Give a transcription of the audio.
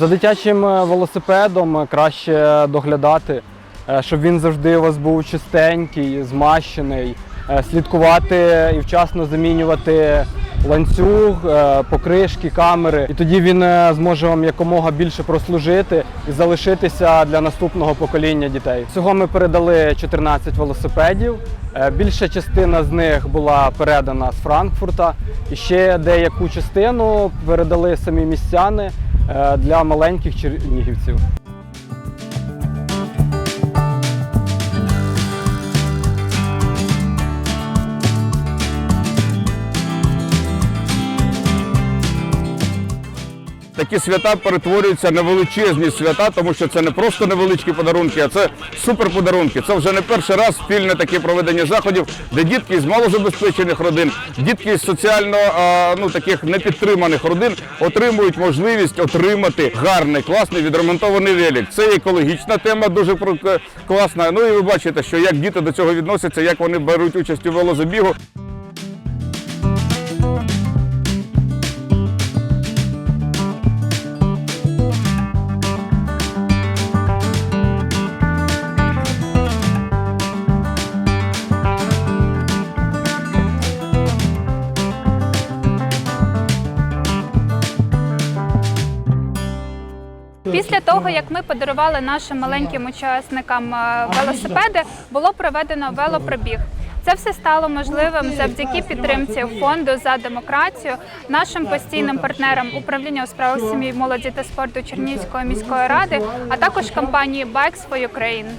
За дитячим е, велосипедом е, краще доглядати, е, щоб він завжди у вас був чистенький, змащений, слідкувати і вчасно замінювати ланцюг, покришки, камери. І тоді він зможе вам якомога більше прослужити і залишитися для наступного покоління дітей. Всього ми передали 14 велосипедів. Більша частина з них була передана з Франкфурта. І ще деяку частину передали самі містяни для маленьких чернігівців. Такі свята перетворюються на величезні свята, тому що це не просто невеличкі подарунки, а це суперподарунки. Це вже не перший раз спільне таке проведення заходів, де дітки з малозабезпечених родин, дітки з соціально ну, таких непідтриманих родин отримують можливість отримати гарний, класний відремонтований велик. Це екологічна тема, дуже про- класна. Ну і ви бачите, що як діти до цього відносяться, як вони беруть участь у велозабігу. Після того, як ми подарували нашим маленьким учасникам е, велосипеди, було проведено велопробіг. Це все стало можливим завдяки підтримці фонду за демократію, нашим постійним партнерам управління у справах сім'ї, молоді та спорту Чернігівської міської ради, а також компанії Bikes for Ukraine.